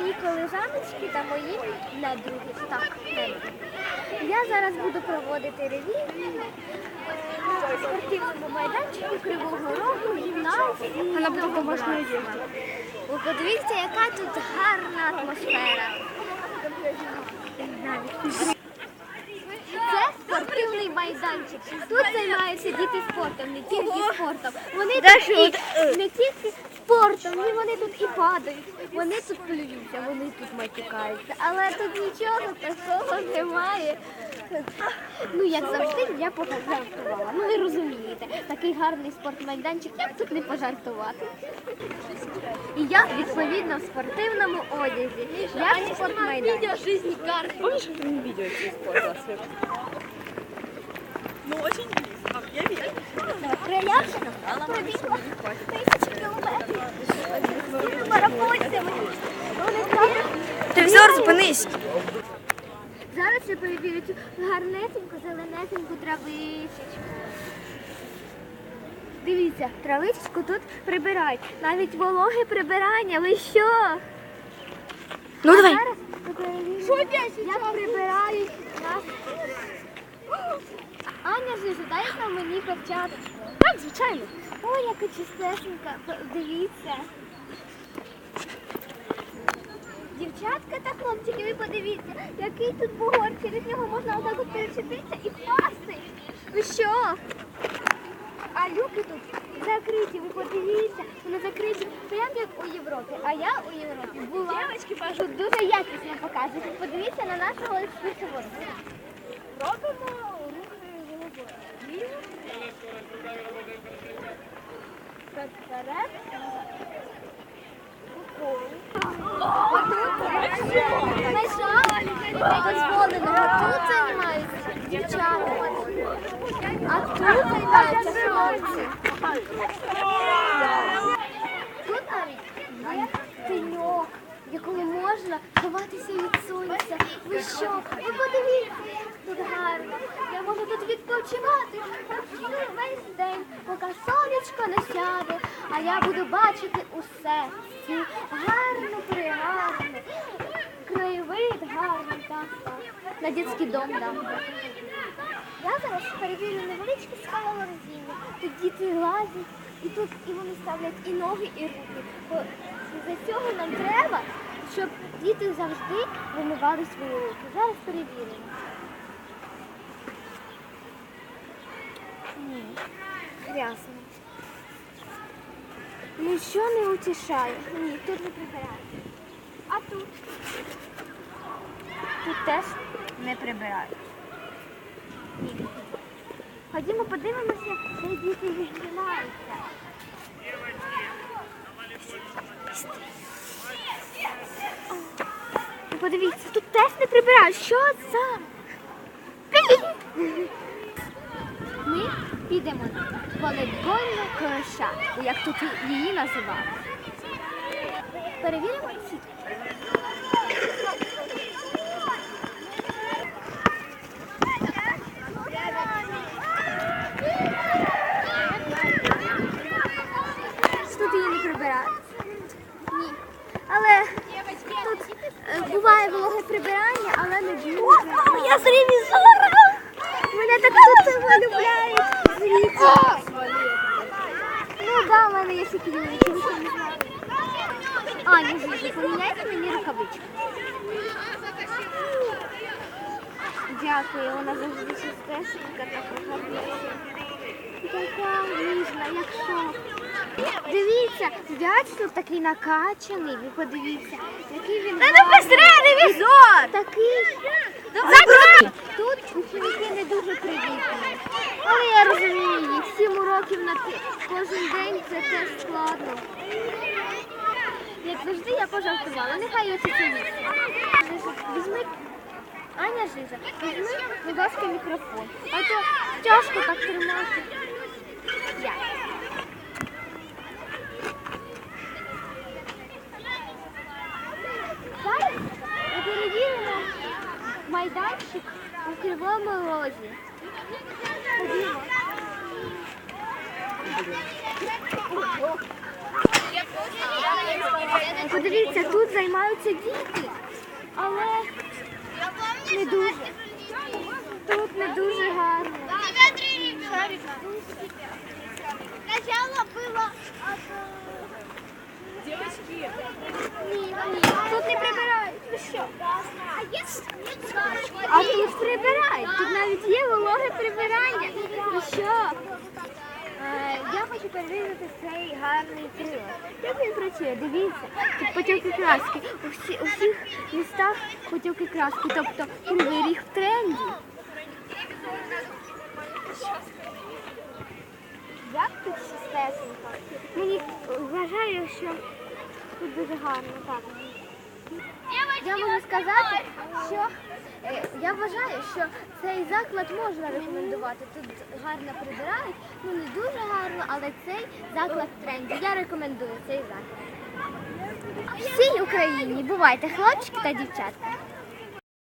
мої колежаночки та мої недруги. Так, недруги. Я зараз буду проводити ревізію на спортивному майданчику Кривого Рогу, гімназії. Вона буде домашньою Ви подивіться, яка тут гарна атмосфера. Це спортивний майданчик. Тут займаються діти спортом, не тільки спортом. Вони Да, тут що і от, е. не тільки спортом, ні, вони тут і падають, вони тут плюються, вони тут матюкаються. Але тут нічого такого немає. Ну, як завжди, я пожартувала. Ну, ви розумієте, такий гарний спортмайданчик, як тут не пожартувати. І я відповідно в спортивному одязі. Я в спортмайданчик. жизни карты. Помнишь, как ты мне видео эти Прилявшина пробігла тисячі кілометрів. Марафонцями. Телевізор, зупинись. Зараз я перевірю цю гарнесеньку, зеленесеньку травичечку. Дивіться, травичечку тут прибирають. Навіть вологе прибирання. Ви що? Ну давай. Зараз ми перевіримо, як прибирають Жижа, дай на мені перчаточку. Так, звичайно. Ой, яка чистесенька. Дивіться. Дівчатка та хлопчики, ви подивіться, який тут бугор. Через нього можна отак от перечепитися і впасти. Ви що? А люки тут закриті, ви подивіться, вони закриті прямо як у Європі. А я у Європі була. Тут дуже якісно показують. Подивіться на нашого екскурсовода. Робимо Тут займаються дівчата. А тут займаються хлопці. Тут навіть є теньок, в якому можна ховатися від сонця. Ви що? Ви подивіться, як тут гарно. Я можу тут відпочивати весь день, поки сонечко не сяде, а я буду бачити усе. Цю гарну, пригарну, краєвид гарний, так. На дитячий дом дам. Я зараз перевірю невеличке скалолазіння. Тут діти лазять, і тут і вони ставлять і ноги, і руки. Бо за цього нам треба, щоб діти завжди вимивали свої руки. Зараз перевіримо. Ні, грязно. Нічого не утішає. Ні, тут не прибирають. А тут? Тут теж не прибирають. Ні. Ходімо подивимося, де діти віджимаються. Подивіться, тут теж не прибирають. Що за? Ми підемо на волейбольну площадку, як тут її називали. Перевіримо сітку. Тут її не прибирають. Ні. Але тут буває вологе прибирання, але не дуже. Я з ревізора! Мене так тут полюбляють. Ну да, в мене є секретарі. Аня, Жижа, поміняйте мені рукавичку. Дякую, вона завжди чистесенька, така гарна. Така ніжна, як шов. Дивіться, дядь тут такий накачаний, ви подивіться, який він. Та не посередині візор! Такий. Тут ученики не дуже привітні. Але я розумію їх, сім уроків на кожен день це теж складно. Як завжди я пожартувала, нехай очі цілуються. Візьми, Аня Жиза, візьми, будь ласка, мікрофон. А то тяжко так тримати. Я. Зараз ми перевіримо майданчик у Кривому Розі. Подивіться, тут займаються діти, але не дуже. Тут не дуже гарно. Сначала было Девочки, Ні, ні, тут не прибирають. Ви що? А тут прибирають. Тут навіть є вологе прибирання. І що? Е, Я хочу перевірити цей гарний прилад. Як він працює? Дивіться, тут потоки краски. У, всі, у всіх містах потоки краски, тобто кривий ріг в тренді. Як тут чистесенько? Мені вважаю, що тут дуже гарно, так. Я можу сказати, що е, я вважаю, що цей заклад можна рекомендувати. Тут гарно прибирають, ну не дуже гарно, але цей заклад в тренді. Я рекомендую цей заклад. Всій Україні бувайте хлопчики та дівчатка.